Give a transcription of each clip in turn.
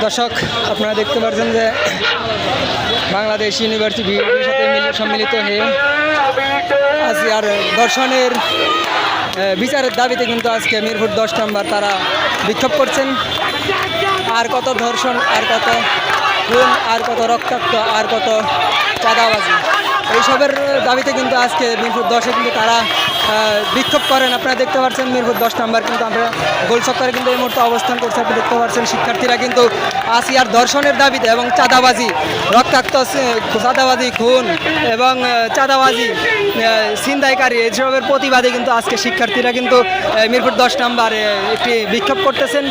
দর্শক, আপনারা দেখতে পাচ্ছেন যে বাংলাদেশ ইউনিভার্সিটি সাথে মিলে- সম্মিলিত হয়ে আজকে আর দর্শনের বিচারের দাবিতে কিন্তু আজকে মিরপুর দশ নম্বর তারা বিক্ষোভ করছেন। আর কত ধর্ষণ, আর কত খুন, আর কত রক্তাক্ত, আর কত চাঁদাবাজি। এইসবের দাবিতে কিন্তু আজকে মিরপুর দশে কিন্তু তারা বিক্ষোভ করেন। আপনারা দেখতে পাচ্ছেন মিরপুর দশ নম্বর কিন্তু আমরা গোল চক্করে কিন্তু এই মুহূর্তে অবস্থান করছে। আপনি দেখতে পাচ্ছেন শিক্ষার্থীরা কিন্তু আসিয়ার দর্শনের দাবিতে এবং চাঁদাবাজি, রক্তাক্ত চাঁদাবাজি, খুন এবং চাঁদাবাজি ছিনতাইকারী এইসবের প্রতিবাদে কিন্তু আজকে শিক্ষার্থীরা কিন্তু মিরপুর দশ নম্বরে একটি বিক্ষোভ করতেছেন।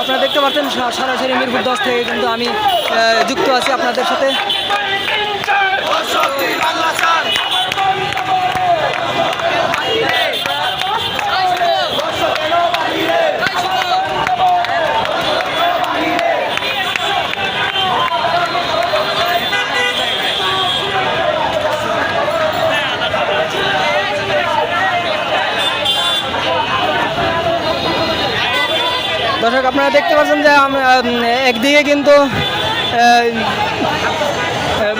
আপনারা দেখতে পাচ্ছেন সরাসরি মিরপুর দশ থেকে কিন্তু আমি যুক্ত আছি আপনাদের সাথে। দর্শক, আপনারা দেখতে পাচ্ছেন যে একদিকে কিন্তু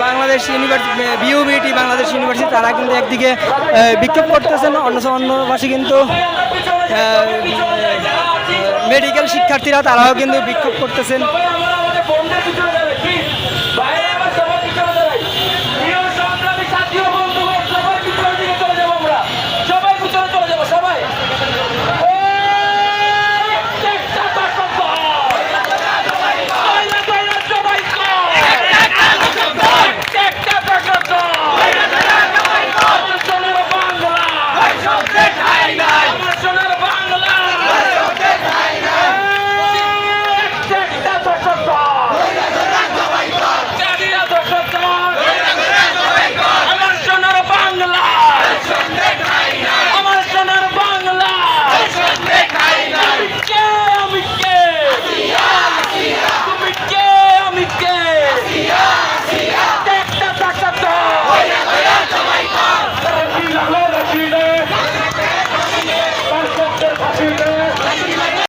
Bangladesh university BUBT Bangladesh university তারা কিন্তু একদিকে বিক্ষোভ করতেছেন। অন্য অন্যবাসী কিন্তু মেডিকেল শিক্ষার্থীরা, তারাও কিন্তু বিক্ষোভ করতেছেন। Florida.